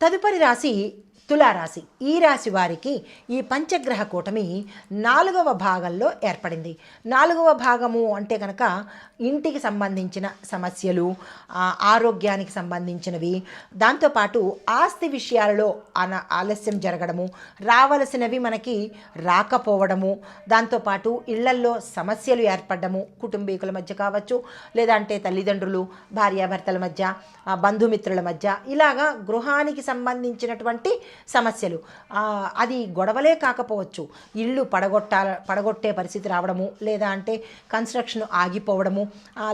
తదుపరి రాశి తులారాశి. ఈ రాశి వారికి ఈ పంచగ్రహ కూటమి నాలుగవ భాగంలో ఏర్పడింది. నాలుగవ భాగము అంటే కనుక ఇంటికి సంబంధించిన సమస్యలు ఆరోగ్యానికి సంబంధించినవి. దాంతోపాటు ఆస్తి విషయాలలో అన ఆలస్యం జరగడము రావలసినవి మనకి రాకపోవడము దాంతోపాటు ఇళ్ళల్లో సమస్యలు ఏర్పడము కుటుంబీకుల మధ్య కావచ్చు లేదంటే తల్లిదండ్రులు భార్యాభర్తల మధ్య బంధుమిత్రుల మధ్య. ఇలాగా గృహానికి సంబంధించినటువంటి సమస్యలు. అది గొడవలే కాకపోవచ్చు. ఇల్లు పడగొట్టాల పడగొట్టే పరిస్థితి రావడము లేదా అంటే కన్స్ట్రక్షన్ ఆగిపోవడము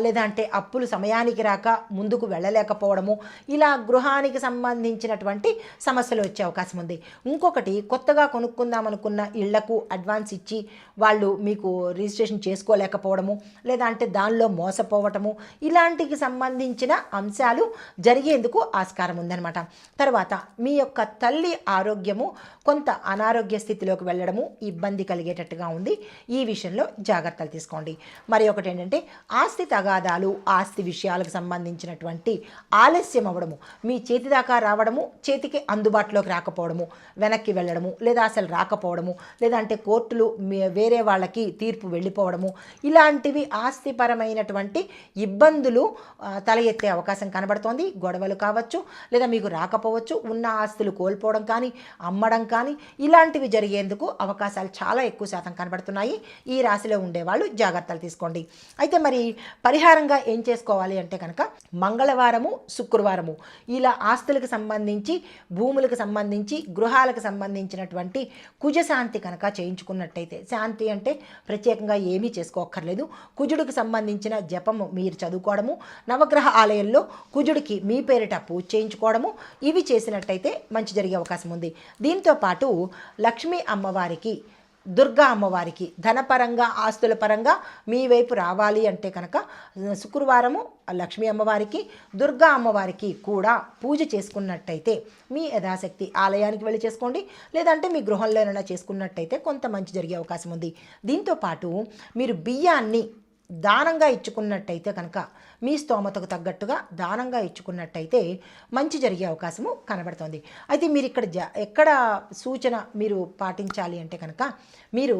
లేదా అంటే అప్పులు సమయానికి రాక ముందుకు వెళ్ళలేకపోవడము ఇలా గృహానికి సంబంధించినటువంటి సమస్యలు వచ్చే అవకాశం ఉంది. ఇంకొకటి కొత్తగా కొనుక్కుందాం అనుకున్న ఇళ్ళకు అడ్వాన్స్ ఇచ్చి వాళ్ళు మీకు రిజిస్ట్రేషన్ చేసుకోలేకపోవడము లేదా అంటే దానిలో మోసపోవటము ఇలాంటికి సంబంధించిన అంశాలు జరిగేందుకు ఆస్కారం ఉందన్నమాట. తర్వాత మీ యొక్క తల్లి ఆరోగ్యము కొంత అనారోగ్య స్థితిలోకి వెళ్ళడము ఇబ్బంది కలిగేటట్టుగా ఉంది. ఈ విషయంలో జాగ్రత్తలు తీసుకోండి. మరి ఒకటి ఏంటంటే ఆస్తి తగాదాలు ఆస్తి విషయాలకు సంబంధించినటువంటి ఆలస్యం అవ్వడము మీ చేతి దాకా రావడము చేతికి అందుబాటులోకి రాకపోవడము వెనక్కి వెళ్ళడము లేదా అసలు రాకపోవడము లేదంటే కోర్టులు మీ- వేరే వాళ్ళకి తీర్పు వెళ్ళిపోవడము ఇలాంటివి ఆస్తిపరమైనటువంటి ఇబ్బందులు తల ఎత్తే అవకాశం కనబడుతోంది. గొడవలు కావచ్చు లేదా మీకు రాకపోవచ్చు ఉన్న ఆస్తులు కోల్పోవడం కానీ అమ్మడం కానీ ఇలాంటివి జరిగేందుకు అవకాశాలు చాలా ఎక్కువ శాతం కనబడుతున్నాయి. ఈ రాశిలో ఉండేవాళ్ళు జాగ్రత్తలు తీసుకోండి. అయితే మరి పరిహారంగా ఏం చేసుకోవాలి అంటే కనుక మంగళవారము శుక్రవారము ఇలా ఆస్తులకు సంబంధించి భూములకు సంబంధించి గృహాలకు సంబంధించినటువంటి కుజశాంతి కనుక చేయించుకున్నట్టయితే శాంతి అంటే ప్రత్యేకంగా ఏమీ చేసుకోక్కర్లేదు. కుజుడికి సంబంధించిన జపము మీరు చదువుకోవడము నవగ్రహ ఆలయంలో కుజుడికి మీ పేరిట పూజ చేయించుకోవడము ఇవి చేసినట్టయితే మంచి జరిగే అవకాశం ఉంది. దీంతో పాటు లక్ష్మీ అమ్మవారికి దుర్గా అమ్మవారికి ధనపరంగా ఆస్తుల పరంగా మీ వైపు రావాలి అంటే కనుక శుక్రవారము లక్ష్మీ అమ్మవారికి దుర్గా అమ్మవారికి కూడా పూజ చేసుకున్నట్టయితే మీ యథాశక్తి ఆలయానికి వెళ్ళి చేసుకోండి. లేదంటే మీ గృహంలోనైనా చేసుకున్నట్టయితే కొంత మంచి జరిగే అవకాశం ఉంది. దీంతో పాటు మీరు బియ్యాన్ని దానంగా ఇచ్చుకున్నట్టయితే కనుక మీ స్తోమతకు తగ్గట్టుగా దానంగా ఇచ్చుకున్నట్టయితే మంచి జరిగే అవకాశము కనబడుతుంది. అయితే మీరు ఇక్కడ జ ఎక్కడ సూచన మీరు పాటించాలి అంటే కనుక మీరు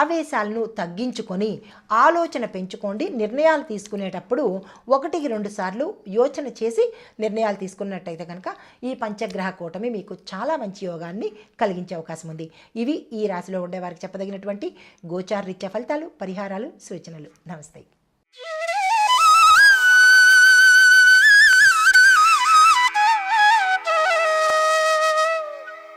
ఆవేశాలను తగ్గించుకొని ఆలోచన పెంచుకోండి. నిర్ణయాలు తీసుకునేటప్పుడు ఒకటికి రెండు సార్లు యోచన చేసి నిర్ణయాలు తీసుకున్నట్టయితే కనుక ఈ పంచగ్రహ కూటమి మీకు చాలా మంచి యోగాన్ని కలిగించే అవకాశం ఉంది. ఇవి ఈ రాశిలో ఉండే వారికి చెప్పదగినటువంటి గోచార రీత్యా ఫలితాలు పరిహారాలు సూచనలు. నమస్తే.